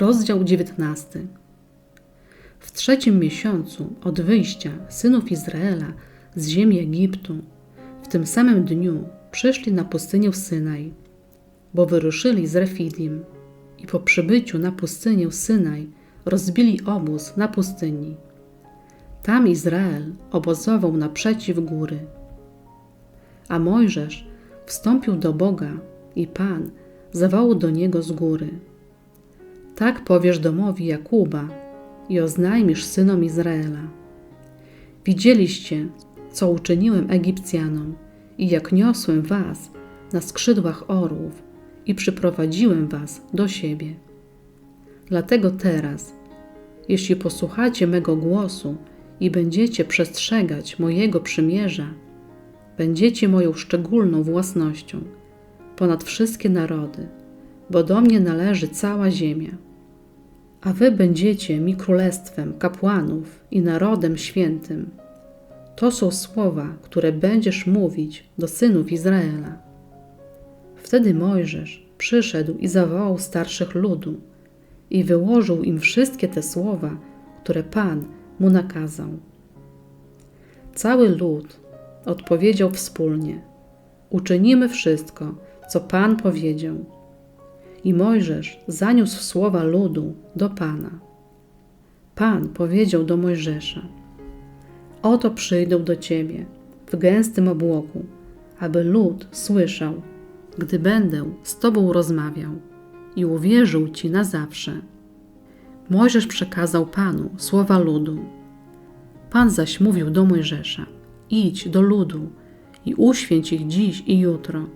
Rozdział 19. W trzecim miesiącu od wyjścia synów Izraela z ziemi Egiptu, w tym samym dniu przyszli na pustynię Synaj, bo wyruszyli z Refidim i po przybyciu na pustynię Synaj rozbili obóz na pustyni. Tam Izrael obozował naprzeciw góry. A Mojżesz wstąpił do Boga i Pan zawołał do niego z góry. Tak powiesz domowi Jakuba i oznajmisz synom Izraela. Widzieliście, co uczyniłem Egipcjanom i jak niosłem was na skrzydłach orłów i przyprowadziłem was do siebie. Dlatego teraz, jeśli posłuchacie mego głosu i będziecie przestrzegać mojego przymierza, będziecie moją szczególną własnością ponad wszystkie narody, bo do mnie należy cała ziemia. A wy będziecie mi królestwem kapłanów i narodem świętym. To są słowa, które będziesz mówić do synów Izraela. Wtedy Mojżesz przyszedł i zawołał starszych ludu i wyłożył im wszystkie te słowa, które Pan mu nakazał. Cały lud odpowiedział wspólnie: Uczynimy wszystko, co Pan powiedział. I Mojżesz zaniósł słowa ludu do Pana. Pan powiedział do Mojżesza: Oto przyjdę do ciebie w gęstym obłoku, aby lud słyszał, gdy będę z tobą rozmawiał i uwierzył ci na zawsze. Mojżesz przekazał Panu słowa ludu. Pan zaś mówił do Mojżesza: Idź do ludu i uświęć ich dziś i jutro,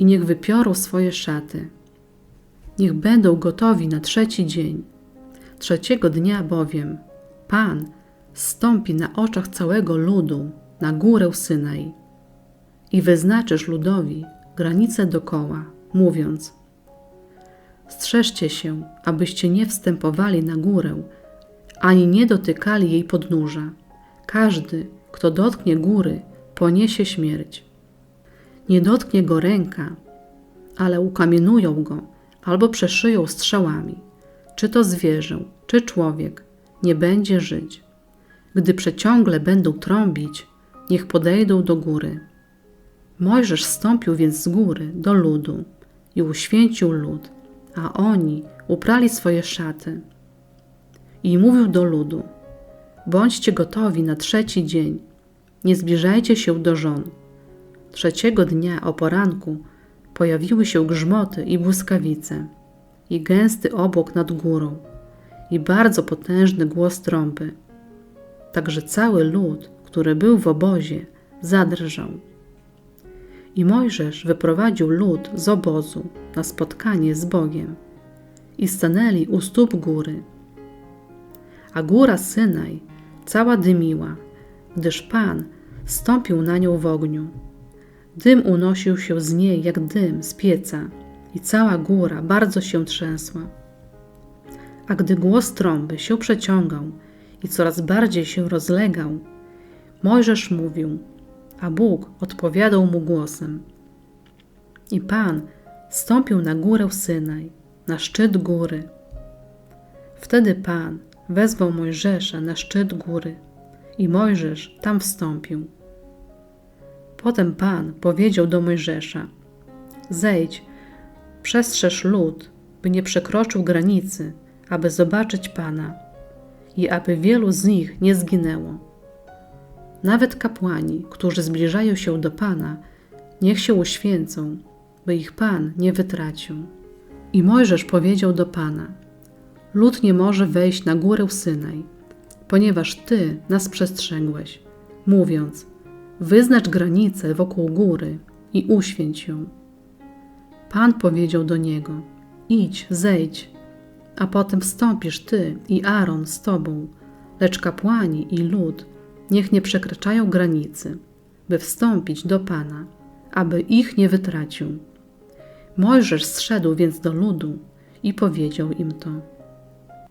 i niech wypiorą swoje szaty. Niech będą gotowi na trzeci dzień. Trzeciego dnia bowiem Pan stąpi na oczach całego ludu na górę Synaj i wyznaczysz ludowi granice dokoła, mówiąc: Strzeżcie się, abyście nie wstępowali na górę, ani nie dotykali jej podnóża. Każdy, kto dotknie góry, poniesie śmierć. Nie dotknie go ręka, ale ukamienują go albo przeszyją strzałami. Czy to zwierzę, czy człowiek, nie będzie żyć. Gdy przeciągle będą trąbić, niech podejdą do góry. Mojżesz stąpił więc z góry do ludu i uświęcił lud, a oni uprali swoje szaty. I mówił do ludu: Bądźcie gotowi na trzeci dzień, nie zbliżajcie się do żon. Trzeciego dnia o poranku pojawiły się grzmoty i błyskawice, i gęsty obłok nad górą, i bardzo potężny głos trąby. Także cały lud, który był w obozie, zadrżał. I Mojżesz wyprowadził lud z obozu na spotkanie z Bogiem i stanęli u stóp góry. A góra Synaj cała dymiła, gdyż Pan stąpił na nią w ogniu. Dym unosił się z niej jak dym z pieca i cała góra bardzo się trzęsła. A gdy głos trąby się przeciągał i coraz bardziej się rozlegał, Mojżesz mówił, a Bóg odpowiadał mu głosem. I Pan stąpił na górę Synaj, na szczyt góry. Wtedy Pan wezwał Mojżesza na szczyt góry i Mojżesz tam wstąpił. Potem Pan powiedział do Mojżesza: Zejdź, przestrzeż lud, by nie przekroczył granicy, aby zobaczyć Pana i aby wielu z nich nie zginęło. Nawet kapłani, którzy zbliżają się do Pana, niech się uświęcą, by ich Pan nie wytracił. I Mojżesz powiedział do Pana: Lud nie może wejść na górę Synaj, ponieważ Ty nas przestrzegłeś, mówiąc: Wyznacz granicę wokół góry i uświęć ją. Pan powiedział do niego: Idź, zejdź, a potem wstąpisz ty i Aaron z tobą, lecz kapłani i lud niech nie przekraczają granicy, by wstąpić do Pana, aby ich nie wytracił. Mojżesz zszedł więc do ludu i powiedział im to.